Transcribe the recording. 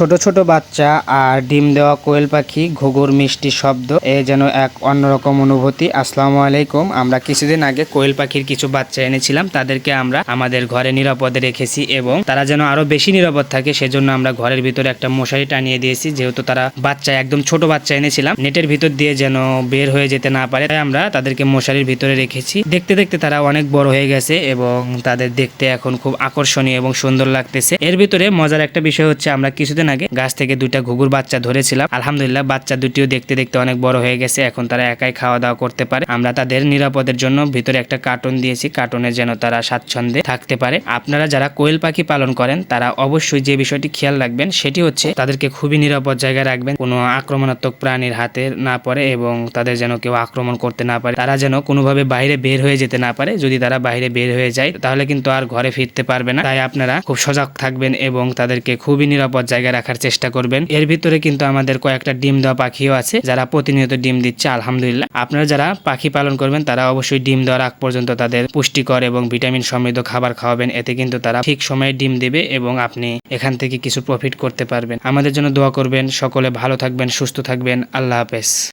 ছোট ছোট বাচ্চা আর ডিম দেওয়া কোয়েল পাখি, ঘুঘুর মিষ্টি শব্দ, এ যেন এক অন্যরকম অনুভূতি। আসসালামু আলাইকুম। আমরা কিছুদিন আগে কোয়েল পাখির কিছু বাচ্চা এনেছিলাম। তাদেরকে আমরা আমাদের ঘরে নিরাপদে রেখেছি এবং তারা যেন আরও বেশি নিরাপদ থাকে, সেজন্য আমরা ঘরের ভিতরে একটা মশারি টানিয়ে দিয়েছি। যেহেতু তারা বাচ্চা, একদম ছোট বাচ্চা এনেছিলাম, নেটের ভিতর দিয়ে যেন বের হয়ে যেতে না পারে, তাই আমরা তাদেরকে মশারির ভিতরে রেখেছি। দেখতে দেখতে তারা অনেক বড় হয়ে গেছে এবং তাদের দেখতে এখন খুব আকর্ষণীয় এবং সুন্দর লাগতেছে। এর ভিতরে মজার একটা বিষয় হচ্ছে, আমরা কিছুদিন আগে গাছ থেকে দুইটা ঘুঘুর বাচ্চা ধরেছিলাম। আলহামদুলিল্লাহ বাচ্চা দুটিও দেখতে দেখতে অনেক বড় হয়ে গেছে। এখন তারা একাই খাওয়া দাওয়া করতে পারে। আমরা তাদের নিরাপদের জন্য ভিতরে একটা কার্টুন দিয়েছি। কার্টুনে যেন তারা স্বাচ্ছন্দ্যে থাকতে পারে। আপনারা যারা কোয়েল পাখি পালন করেন, তারা অবশ্যই যে বিষয়টি খেয়াল রাখবেন, সেটি হচ্ছে তাদেরকে খুবই নিরাপদ জায়গায় রাখবেন। কোনো আক্রমণাত্মক প্রাণীর হাতে না পড়ে এবং তাদের যেন কেউ আক্রমণ করতে না পারে। তারা যেন কোনোভাবে বাইরে বের হয়ে যেতে না পারে। যদি তারা বাইরে বের হয়ে যায়, তাহলে কিন্তু আর ঘরে ফিরতে পারবে না। তাই আপনারা খুব সজাগ থাকবেন এবং তাদেরকে খুবই নিরাপদ জায়গায় রাখার চেষ্টা করবেন। এর ভিতরে কিন্তু আমাদের কয়েকটা ডিম দেওয়া পাখিও আছে, যারা প্রতিনিয়ত ডিম দিচ্ছে, আলহামদুলিল্লাহ। আপনারা যারা পাখি পালন করবেন, তারা অবশ্যই ডিম দেওয়ার আগ পর্যন্ত তাদের পুষ্টিকর এবং ভিটামিন সমৃদ্ধ খাবার খাওয়াবেন। এতে কিন্তু তারা ঠিক সময়ে ডিম দেবে এবং আপনি এখান থেকে কিছু প্রফিট করতে পারবেন। আমাদের জন্য দোয়া করবেন। সকলে ভালো থাকবেন, সুস্থ থাকবেন। আল্লাহ হাফেজ।